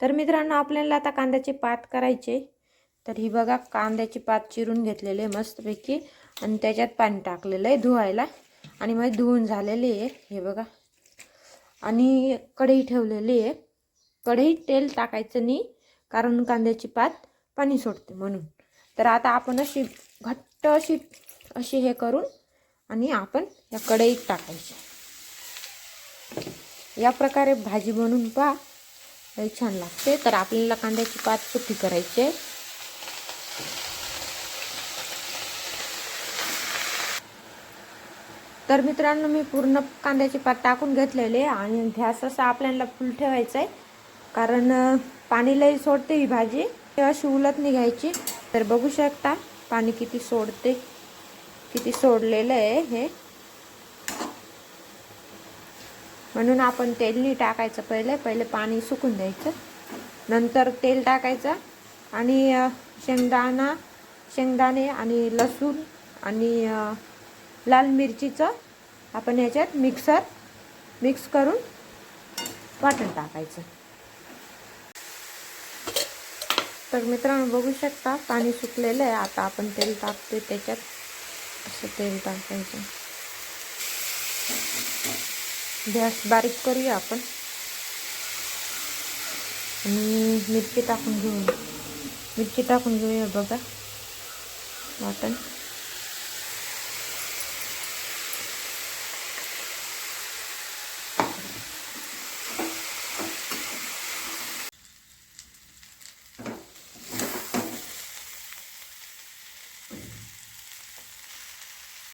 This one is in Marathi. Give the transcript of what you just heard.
तर मित्रांनो आपल्याला आता कांद्याचे पात करायचे. तर ही बघा कांद्याची पात चिरून घेतलेले आहे मस्तपैकी. आणि त्याच्यात पाणी टाकलेलं आहे धुवायला. आणि मग धुवून झालेले आहे हे बघा. आणि कढई ठेवलेली आहे. कढईत तेल टाकायचं नाही कारण कांद्याची पात पाणी सोडते म्हणून. तर आता आपण अशी घट्ट अशी अशी हे करून आणि आपण या कढईत टाकायची. या प्रकारे भाजी बनवून पहा. छान लागते. तर आपल्याला कांद्याची पात सुकी करायची आहे? तर मित्रांनो मी पूर्ण कांद्याची पात टाकून घेतलेले आहे आणि गॅस असा आपल्याला फुल ठेवायचा आहे. कारण पाणी लई सोडते ही भाजी. ती अशी निघायची. तर बघू शकता पाणी किती सोडते किती सोडलेलं आहे हे. म्हणून आपण तेल नाही टाकायचं पहिले पहिले पाणी सुकून द्यायचं. नंतर तेल टाकायचं आणि शेंगदाणा शेंगदाणे आणि लसूण आणि लाल मिरचीचं आपण याच्यात मिक्सर मिक्स करून वाटण टाकायचं. तर मित्रांनो बघू शकता पाणी सुकलेलं आहे. आता आपण तेल टाकतोय त्याच्यात. असं तेल टाकायचं. गॅस बारीक करूया आपण. आणि मिरची टाकून घेऊया. मिरची टाकून घेऊया बघा. वाटण.